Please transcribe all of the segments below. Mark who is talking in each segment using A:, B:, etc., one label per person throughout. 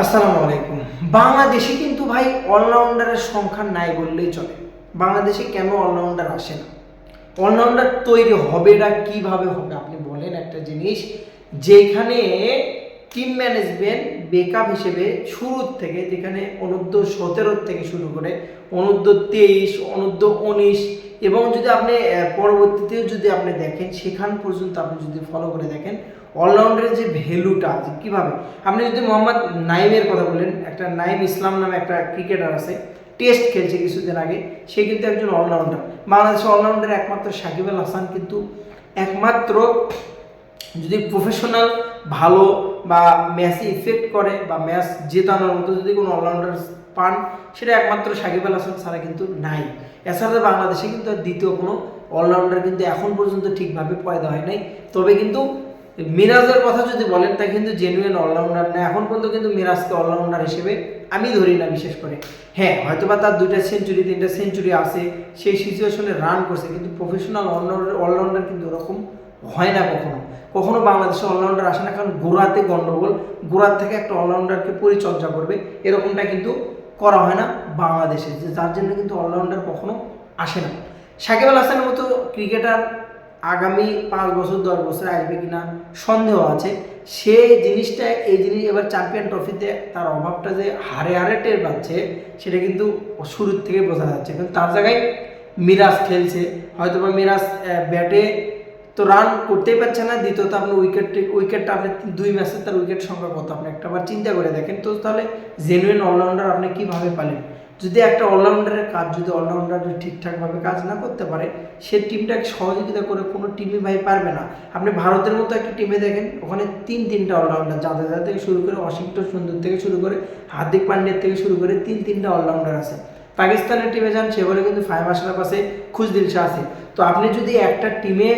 A: আসসালামু আলাইকুম। বাংলাদেশে কিন্তু ভাই অলরাউন্ডারের সংখ্যা নাই বললেই চলে। বাংলাদেশে কেন অলরাউন্ডার আসে না? অলরাউন্ডার তৈরি হবে না, কীভাবে হবে? আপনি বলেন একটা জিনিস, যেখানে টিম ম্যানেজমেন্ট বেকআপ হিসেবে শুরুর থেকে, যেখানে অনূর্ধ্ব সতেরোর থেকে শুরু করে, অনূর্ধ্ব তেইশ, অনূর্ধ্ব উনিশ, এবং যদি আপনি পরবর্তীতেও যদি আপনি দেখেন, সেখান পর্যন্ত আপনি যদি ফলো করে দেখেন অলরাউন্ডারের যে ভ্যালুটা যে কীভাবে? আপনি যদি মোহাম্মদ নাইমের কথা বলেন, একটা নাইম ইসলাম নামে একটা ক্রিকেটার আছে টেস্ট খেলছে কিছুদিন আগে, সে কিন্তু একজন অলরাউন্ডার বাংলাদেশের অলরাউন্ডার একমাত্র সাকিব আল হাসান কিন্তু একমাত্র যদি প্রফেশনাল ভালো বা ম্যাচে ইফেক্ট করে বা ম্যাচ জেতানোর মতো যদি কোনো অলরাউন্ডার পান, সেটা একমাত্র সাকিব আল হাসান ছাড়া কিন্তু নাই। এছাড়া বাংলাদেশে কিন্তু আর দ্বিতীয় কোনো অলরাউন্ডার কিন্তু এখন পর্যন্ত ঠিকভাবে পয়দা হয় নাই। তবে কিন্তু মিরাজের কথা যদি বলেন, তা কিন্তু জেনুইন অলরাউন্ডার না। এখন পর্যন্ত কিন্তু মিরাজকে অলরাউন্ডার হিসেবে আমি ধরি না, বিশেষ করে। হ্যাঁ হয়তোবা তার দুইটা সেঞ্চুরি তিনটা সেঞ্চুরি আছে, সেই সিচুয়েশনে রান করছে, কিন্তু প্রফেশনাল অলরাউন্ডার অলরাউন্ডার কিন্তু ওরকম হয় না কখনো। কখনো বাংলাদেশে অলরাউন্ডার আসে না, কারণ গোড়াতে গন্ডগোল গোড়ার থেকে একটা অলরাউন্ডারকে পরিচর্যা করবে, এরকমটা কিন্তু করা হয় না বাংলাদেশে, যে যার জন্য কিন্তু অলরাউন্ডার কখনো আসে না। সাকিব আল হাসানের মতো ক্রিকেটার আগামী পাঁচ বছর, দশ বছর আসবে কিনা সন্দেহ আছে। সেই জিনিসটা, এই জিনিস এবার চ্যাম্পিয়ন ট্রফিতে তার অভাবটা যে হারে হারে টের পাচ্ছে, সেটা কিন্তু শুরুর থেকে বোঝা যাচ্ছে। কিন্তু তার জায়গায় মিরাজ খেলছে হয়তো বা মিরাজ ব্যাটে তো রান করতেই পারছে না। দ্বিতীয়ত আপনি উইকেট উইকেটটা আপনি দুই ম্যাচে তার উইকেট সংখ্যা কত? আপনি একটা বার চিন্তা করে দেখেন। তো তাহলে জেনুইন অলরাউন্ডার আপনি কীভাবে পালেন? যদি একটা অলরাউন্ডারের কাজ যদি অলরাউন্ডার ঠিকঠাকভাবে কাজ না করতে পারে, সে টিমটাকে সহযোগিতা করে কোনো টিমই ভাই পারবে না। আপনি ভারতের মতো একটা টিমে দেখেন, ওখানে তিন তিনটা অলরাউন্ডার জাদেজা থেকে শুরু করে ওয়াশিংটন সুন্দর থেকে শুরু করে হার্দিক পান্ডিয়ার থেকে শুরু করে তিন তিনটা অলরাউন্ডার আছে। পাকিস্তানের টিমে যান সেবারে কিন্তু ফাইভ আশরাফ আছে খুশদিল শাহ আছে। তো আপনি যদি একটা টিমে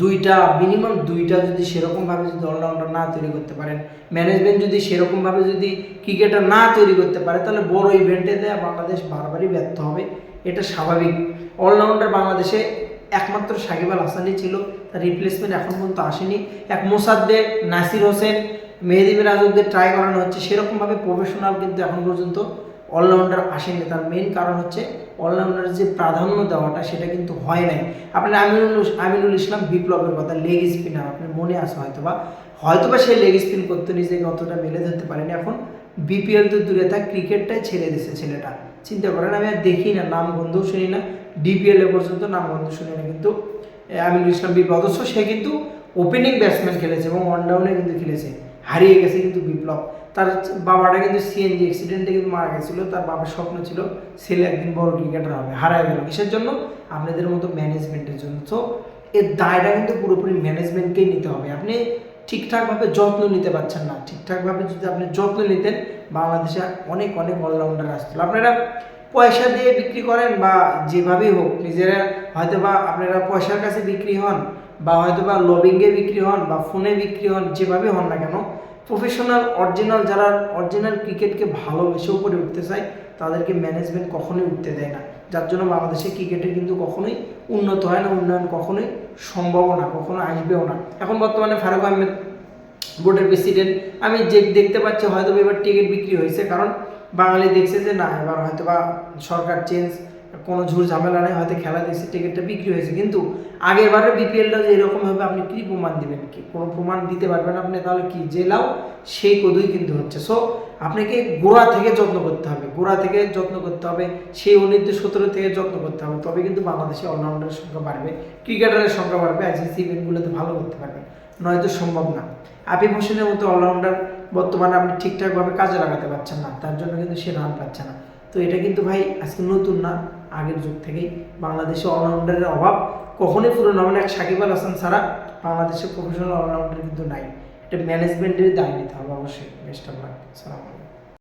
A: দুইটা মিনিমাম দুইটা যদি সেরকমভাবে যদি অলরাউন্ডার না তৈরি করতে পারেন ম্যানেজমেন্ট যদি সেরকমভাবে যদি ক্রিকেটার না তৈরি করতে পারে, তাহলে বড় ইভেন্টে দেয় বাংলাদেশ বারবারই ব্যর্থ হবে। এটা স্বাভাবিক। অলরাউন্ডার বাংলাদেশে একমাত্র সাকিব আল হাসানই ছিল, তার রিপ্লেসমেন্ট এখন পর্যন্ত আসেনি। এক মোসাদ্দের নাসির হোসেন, মেহেদি মিরাজউদ্দের ট্রাই করানো হচ্ছে, সেরকমভাবে প্রফেশনাল কিন্তু এখন পর্যন্ত অলরাউন্ডার আসেনি, তার মেন কারণ হচ্ছে অলরাউন্ডারের যে প্রাধান্য দেওয়াটা সেটা কিন্তু হয় নাই। আপনার আমিনুল আমিনুল ইসলাম বিপ্লবের কথা লেগ স্পিনার আপনার মনে আছে হয়তোবা? হয়তোবা সে লেগ স্পিন করতে নিজেকে অতটা মেলে ধরতে পারেনি। এখন বিপিএল তো দূরে থাক, ক্রিকেটটাই ছেড়ে দিছে ছেলেটা। চিন্তা করেন, আমি আর দেখি না, নাম গন্ধও শুনি না। ডিপিএল পর্যন্ত নাম বন্ধু শুনি না, কিন্তু আমিনুল ইসলাম বিপ্লব অথচ সে কিন্তু ওপেনিং ব্যাটসম্যান খেলেছে এবং ওয়ানডাউনে কিন্তু খেলেছে। হারিয়ে গেছে কিন্তু বিপ্লব। তার বাবাটা কিন্তু সিএনজি অ্যাক্সিডেন্টে কিন্তু মারা গেছিল, তার বাবার স্বপ্ন ছিল ছেলে একদিন বড় ক্রিকেটার হবে, হারায় গেল। কিসের জন্য? আপনাদের মতো ম্যানেজমেন্টের জন্য। তো এর দায়টা কিন্তু পুরোপুরি ম্যানেজমেন্টকেই নিতে হবে। আপনি ঠিকঠাকভাবে যত্ন নিতে পারছেন না। ঠিকঠাকভাবে যদি আপনি যত্ন নিতেন, বাংলাদেশে অনেক অনেক অলরাউন্ডার আসছিল আপনারা পয়সা দিয়ে বিক্রি করেন বা যেভাবেই হোক, নিজেরা হয়তো বা আপনারা পয়সার কাছে বিক্রি হন বা হয়তো বা লবিংয়ে বিক্রি হন বা ফোনে বিক্রি হন যেভাবে হন না কেন প্রফেশনাল অরিজিনাল যারা অরিজিনাল ক্রিকেটকে ভালোবেসে উপরে উঠতে চায়, তাদেরকে ম্যানেজমেন্ট কখনোই উঠতে দেয় না। যার জন্য বাংলাদেশে ক্রিকেটের কিন্তু কখনোই উন্নত হয় না, উন্নয়ন কখনোই সম্ভব না, কখনো আসবেও না। এখন বর্তমানে ফারুক আহমেদ বোর্ডের প্রেসিডেন্ট আমি যে দেখতে পাচ্ছি হয়তো এবার টিকিট বিক্রি হয়েছে, কারণ বাঙালি দেখছে যে না, এবার হয়তো বা সরকার চেঞ্জ কোনো ঝুর ঝামেলা নেই, হয়তো খেলা দেখছে টিকিটটা বিক্রি হয়েছে। কিন্তু আগের বারে বিপিএলটা যে এরকম হবে, আপনি কী প্রমাণ দিবেন কি? কোনো প্রমাণ দিতে পারবেন আপনি? তাহলে কি? যে লাও সেই কদুই কিন্তু হচ্ছে। সো আপনাকে গোড়া থেকে যত্ন করতে হবে। গোড়া থেকে যত্ন করতে হবে, সেই উনিশ সতেরো থেকে যত্ন করতে হবে। তবে কিন্তু বাংলাদেশে অলরাউন্ডারের সংখ্যা বাড়বে ক্রিকেটারের সংখ্যা বাড়বে আইসিসি ইভেন্টগুলোতে ভালো করতে পারবে। নয়তো সম্ভব না। আপিফ হোসেনের মতো অলরাউন্ডার বর্তমানে আপনি ঠিকঠাকভাবে কাজে লাগাতে পারছেন না, তার জন্য কিন্তু সে রান পাচ্ছে না। তো এটা কিন্তু ভাই আজকে নতুন না। আগের যুগ থেকেই বাংলাদেশে অলরাউন্ডারের অভাব কখনোই পূরণ হবে না। এক সাকিব আল হাসান ছাড়া বাংলাদেশে প্রফেশনাল অলরাউন্ডার কিন্তু নাই। এটা ম্যানেজমেন্টের দায় নিতে হবে অবশ্যই। Best of luck. সালাম